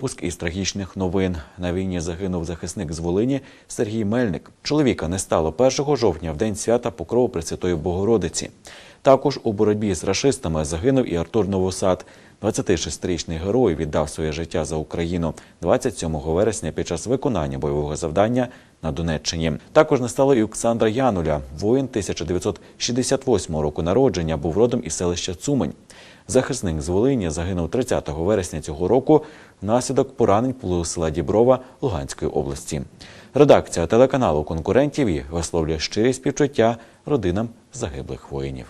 Пуск із трагічних новин на війні загинув захисник з Волині Сергій Мельник. Чоловіка не стало 1 жовтня в день свята Покрову Пресвятої Богородиці. Також у боротьбі з рашистами загинув і Артур Новосад. 26-річний герой віддав своє життя за Україну 27 вересня під час виконання бойового завдання на Донеччині. Також не стало і Олександра Януля. Воїн 1968 року народження був родом із селища Цумань. Захисник з Волині загинув 30 вересня цього року внаслідок поранень села Діброва Луганської області. Редакція телеканалу конкурентів висловлює щирі співчуття родинам загиблих воїнів.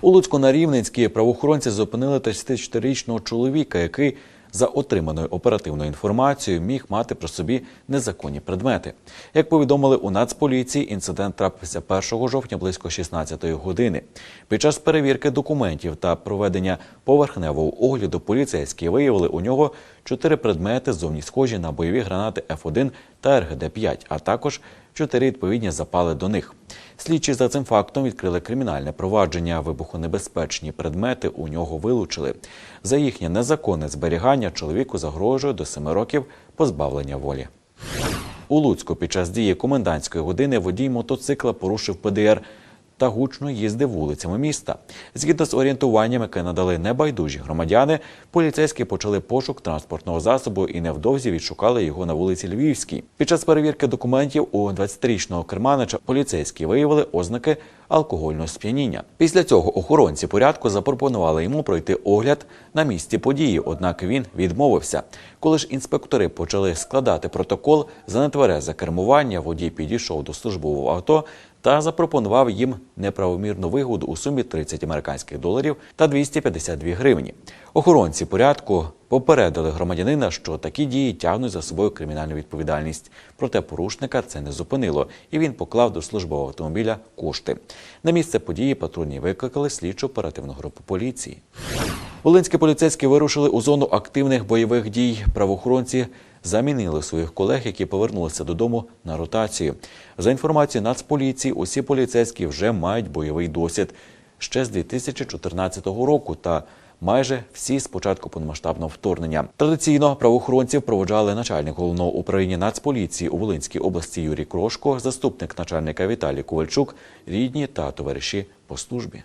У Луцьку на Рівненській правоохоронці зупинили 34-річного чоловіка, який за отриманою оперативною інформацією міг мати при собі незаконні предмети. Як повідомили у Нацполіції, інцидент трапився 1 жовтня близько 16-ї години. Під час перевірки документів та проведення поверхневого огляду поліцейські виявили у нього чотири предмети, зовні схожі на бойові гранати Ф1 та РГД-5, а також чотири відповідні запали до них. Слідчі за цим фактом відкрили кримінальне провадження. Вибухонебезпечні предмети у нього вилучили. За їхнє незаконне зберігання чоловіку загрожує до семи років позбавлення волі. У Луцьку під час дії комендантської години водій мотоцикла порушив ПДР та гучно їздив вулицями міста. Згідно з орієнтуванням, яке надали небайдужі громадяни, поліцейські почали пошук транспортного засобу і невдовзі відшукали його на вулиці Львівській. Під час перевірки документів у 20-річного керманича поліцейські виявили ознаки алкогольного сп'яніння. Після цього охоронці порядку запропонували йому пройти огляд на місці події, однак він відмовився. Коли ж інспектори почали складати протокол за нетверезе кермування, водій підійшов до службового авто та запропонував їм неправомірну вигоду у сумі 30 американських доларів та 252 гривні. Охоронці порядку попередили громадянина, що такі дії тягнуть за собою кримінальну відповідальність. Проте порушника це не зупинило, і він поклав до службового автомобіля кошти. На місце події патрульні викликали слідчу оперативну групу поліції. Волинські поліцейські вирушили у зону активних бойових дій. Правоохоронці замінили своїх колег, які повернулися додому на ротацію. За інформацією Нацполіції, усі поліцейські вже мають бойовий досвід ще з 2014 року та майже всі з початку повномасштабного вторгнення. Традиційно правоохоронців проводжали начальник головного управління Нацполіції у Волинській області Юрій Крошко, заступник начальника Віталій Ковальчук, рідні та товариші по службі.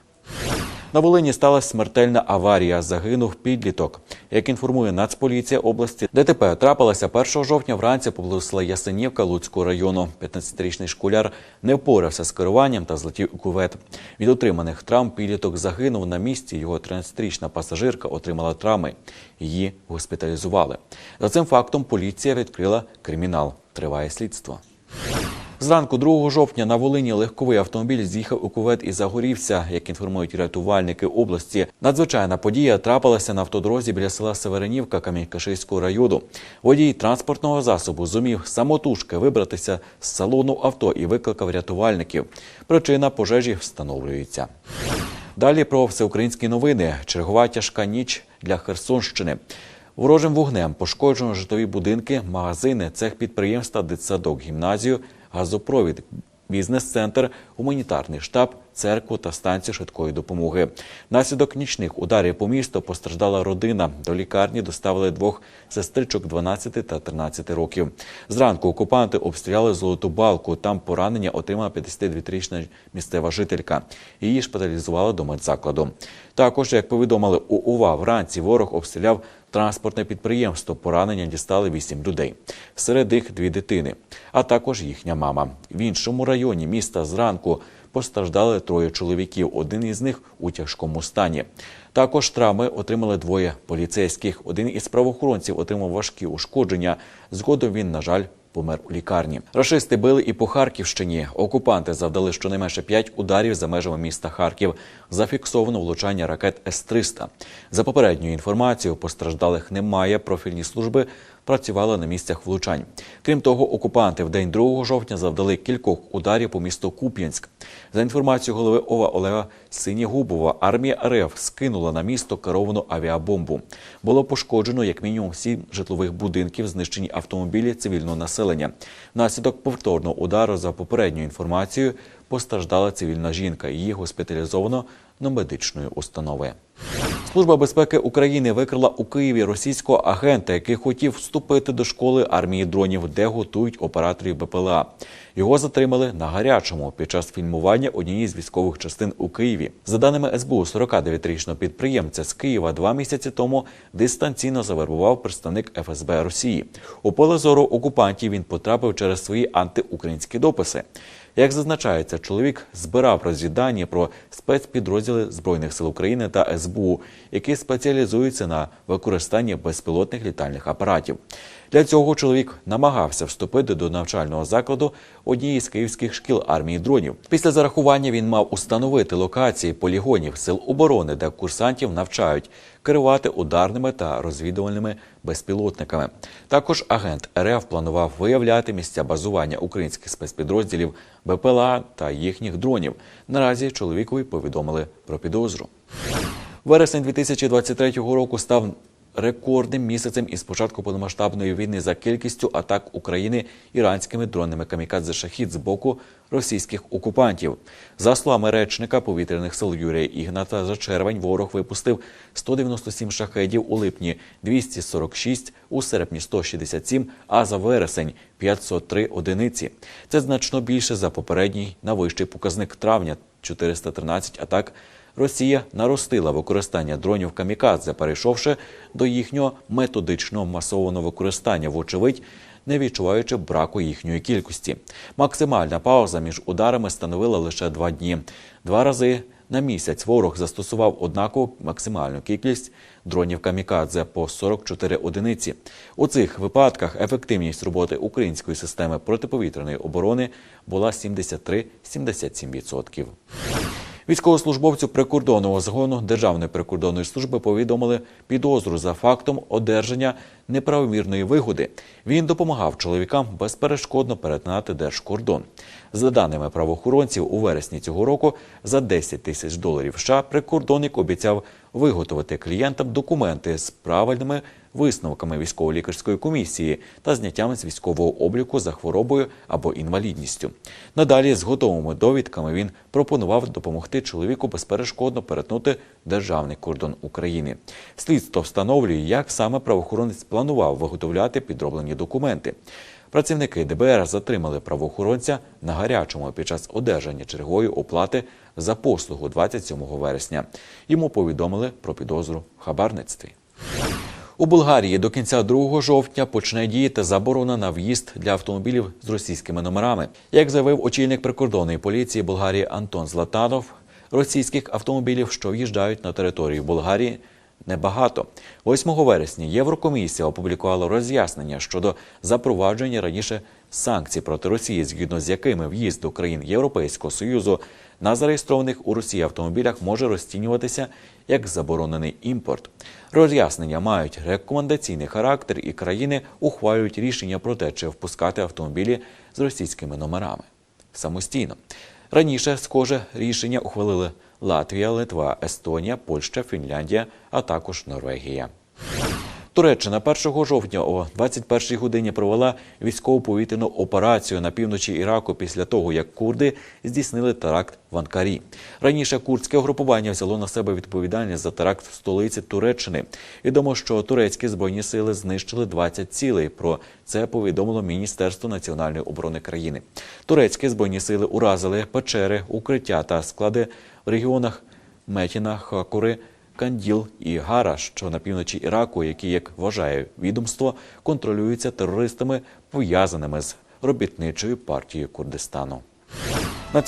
На Волині сталася смертельна аварія. Загинув підліток. Як інформує Нацполіція області, ДТП трапилося 1 жовтня вранці поблизу Ясенівка Луцького району. 15-річний школяр не впорався з керуванням та злетів у кувет. Від отриманих травм підліток загинув на місці. Його 13-річна пасажирка отримала травми. Її госпіталізували. За цим фактом поліція відкрила кримінал. Триває слідство. Зранку 2 жовтня на Волині легковий автомобіль з'їхав у кувет і загорівся. Як інформують рятувальники області, надзвичайна подія трапилася на автодорозі біля села Северинівка Камінь-Каширського району. Водій транспортного засобу зумів самотужки вибратися з салону авто і викликав рятувальників. Причина пожежі встановлюється. Далі про всеукраїнські новини. Чергова тяжка ніч для Херсонщини. Ворожим вогнем пошкоджено житлові будинки, магазини, цех підприємства, дитсадок, гімназію, газопровід, бізнес-центр, гуманітарний штаб, церкву та станцію швидкої допомоги. Наслідок нічних ударів по місту постраждала родина. До лікарні доставили двох сестричок 12 та 13 років. Зранку окупанти обстріляли золоту балку. Там поранення отримала 52-річна місцева жителька. Її шпиталізували до медзакладу. Також, як повідомили у УВА, вранці ворог обстріляв транспортне підприємство. Поранення дістали вісім людей. Серед них дві дитини, а також їхня мама. В іншому районі міста зранку постраждали троє чоловіків. Один із них у тяжкому стані. Також травми отримали двоє поліцейських. Один із правоохоронців отримав важкі ушкодження. Згодом він, на жаль, помер у лікарні. Рашисти били і по Харківщині. Окупанти завдали щонайменше п'ять ударів за межами міста Харків. Зафіксовано влучання ракет С-300. За попередньою інформацією, постраждалих немає. Профільні служби працювали на місцях влучань. Крім того, окупанти в день 2 жовтня завдали кількох ударів по місту Куп'янськ. За інформацією голови ОВА Олега Синігубова, армія РФ скинула на місто керовану авіабомбу. Було пошкоджено як мінімум сім житлових будинків, знищені автомобілі цивільного населення. Внаслідок повторного удару за попередньою інформацією постраждала цивільна жінка. Її госпіталізовано до медичної установи. Служба безпеки України викрила у Києві російського агента, який хотів вступити до школи армії дронів, де готують операторів БПЛА. Його затримали на гарячому під час фільмування однієї з військових частин у Києві. За даними СБУ, 49-річного підприємця з Києва два місяці тому дистанційно завербував представник ФСБ Росії. У поле зору окупантів він потрапив через свої антиукраїнські дописи. Як зазначається, чоловік збирав розвіддані про спецпідрозділи Збройних сил України та СБУ, які спеціалізуються на використанні безпілотних літальних апаратів. Для цього чоловік намагався вступити до навчального закладу однієї з київських шкіл армії дронів. Після зарахування він мав установити локації полігонів сил оборони, де курсантів навчають керувати ударними та розвідувальними безпілотниками. Також агент РФ планував виявляти місця базування українських спецпідрозділів БПЛА та їхніх дронів. Наразі чоловікові повідомили про підозру. Вересень 2023 року став рекордним місяцем із початку повномасштабної війни за кількістю атак України іранськими дронами камікадзе шахід з боку російських окупантів. За словами речника повітряних сил Юрія Ігната, за червень ворог випустив 197 шахедів у липні, 246, у серпні 167, а за вересень 503 одиниці. Це значно більше за попередній на вищий показник травня 413 атак. Росія наростила використання дронів камікадзе, перейшовши до їхнього методичного масованого використання, вочевидь, не відчуваючи браку їхньої кількості. Максимальна пауза між ударами становила лише два дні. Два рази на місяць ворог застосував однакову максимальну кількість дронів камікадзе по 44 одиниці. У цих випадках ефективність роботи української системи протиповітряної оборони була 73-77%. Військовослужбовцю прикордонного загону Державної прикордонної служби повідомили підозру за фактом одержання неправомірної вигоди. Він допомагав чоловікам безперешкодно перетинати держкордон. За даними правоохоронців, у вересні цього року за 10 тисяч доларів США прикордонник обіцяв виготовити клієнтам документи з правильними висновками військово-лікарської комісії та зняттям з військового обліку за хворобою або інвалідністю. Надалі з готовими довідками він пропонував допомогти чоловіку безперешкодно перетнути державний кордон України. Слідство встановлює, як саме правоохоронець планував виготовляти підроблені документи. Працівники ДБР затримали правоохоронця на гарячому під час одержання чергової оплати за послугу 27 вересня. Йому повідомили про підозру в хабарництві. У Болгарії до кінця 2 жовтня почне діяти заборона на в'їзд для автомобілів з російськими номерами. Як заявив очільник прикордонної поліції Болгарії Антон Златанов, російських автомобілів, що в'їжджають на територію Болгарії, небагато. 8 вересня Єврокомісія опублікувала роз'яснення щодо запровадження раніше санкцій проти Росії, згідно з якими в'їзд до країн Європейського союзу на зареєстрованих у Росії автомобілях може розцінюватися як заборонений імпорт. Роз'яснення мають рекомендаційний характер, і країни ухвалюють рішення про те, чи впускати автомобілі з російськими номерами самостійно. Раніше схоже рішення ухвалили Латвія, Литва, Естонія, Польща, Фінляндія, а також Норвегія. Туреччина 1 жовтня о 21 годині провела військово-повітряну операцію на півночі Іраку після того, як курди здійснили теракт в Анкарі. Раніше курдське угрупування взяло на себе відповідальність за теракт в столиці Туреччини. Відомо, що турецькі збройні сили знищили 20 цілей. Про це повідомило Міністерство національної оборони країни. Турецькі збройні сили уразили печери, укриття та склади в регіонах Метіна, Хакури. Канділ і Гара, що на півночі Іраку, які, як вважає відомство, контролюються терористами, пов'язаними з робітничою партією Курдистану. На цьому